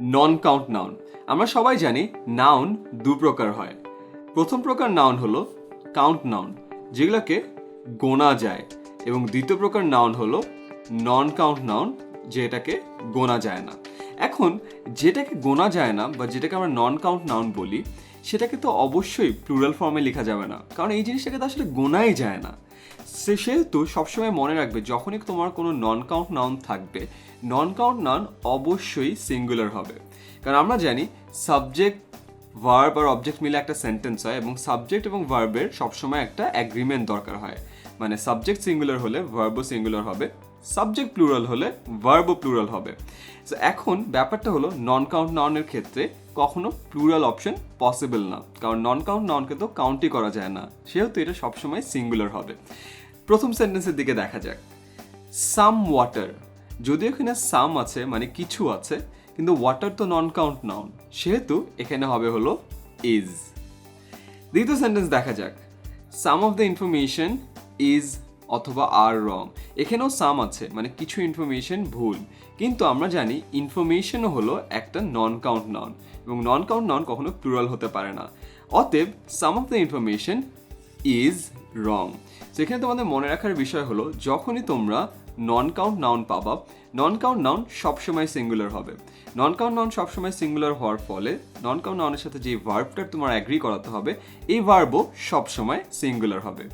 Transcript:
নন count noun আমরা সবাই জানি নাউন দু প্রকার হয়। প্রথম প্রকার নাউন হলো কাউন্ট নাউন যেগুলোকে গোনা যায়। এবং দ্বিতীয় প্রকার নাউন হলো নন কাউন্ট নাউন যেটাকে গোনা যায় না। এখন যেটাকে গোনা যায় না বা যেটাকে আমরা নন কাউন্ট নাউন বলি, সেটাকে তো অবশ্যই প্লুরাল ফর্মে লেখা যাবে না। কারণ এই জিনিসটাকে তো আসলে গোনাই যায় না। সে সেহেতু সবসময় মনে রাখবে, যখনই তোমার কোনো নন কাউন্ট নাউন থাকবে নন কাউন্ট নাউন অবশ্যই সিঙ্গুলার হবে। কারণ আমরা জানি সাবজেক্ট ভার্ব আর অবজেক্ট মিলে একটা সেন্টেন্স হয় এবং সাবজেক্ট এবং ভার্বের সবসময় একটা অ্যাগ্রিমেন্ট দরকার হয়। মানে সাবজেক্ট সিঙ্গুলার হলে ভার্বও সিঙ্গুলার হবে সাবজেক্ট প্লুরাল হলে ভার্বও প্লুরাল হবে। এখন ব্যাপারটা হলো নন কাউন্ট নাউনের ক্ষেত্রে কখনো প্লুরাল অপশন পসিবল না। কারণ নন কাউন্ট নাউনকে তো কাউন্টই করা যায় না। সেহেতু এটা সবসময় সিঙ্গুলার হবে। প্রথম সেন্টেন্সের দিকে দেখা যাক। সাম ওয়াটার যদিও এখানে সাম আছে মানে কিছু আছে, কিন্তু ওয়াটার তো নন কাউন্ট নাউন সেহেতু এখানে হবে হলো ইজ দ্বিতীয় সেন্টেন্স দেখা যাক। Some of the information is অথবা আর রং এখানেও সাম আছে মানে কিছু ইনফরমেশন ভুল। কিন্তু আমরা জানি ইনফরমেশনও হলো একটা নন কাউন্ট নাউন এবং নন কাউন্ট নাউন কখনো প্লুরাল হতে পারে না। অতএব some of the information is wrong সেখানে তোমাদের মনে রাখার বিষয় হলো, যখনই তোমরা নন কাউন্ট নাউন পাবা নন কাউন্ট নাউন সবসময় সিঙ্গুলার হবে। নন কাউন্ট নাউন সবসময় সিঙ্গুলার হওয়ার ফলে নন কাউন্ট নাউনের সাথে যে ভার্বটার তোমার অ্যাগ্রি করাতে হবে, এই ভার্বও সবসময় সিঙ্গুলার হবে।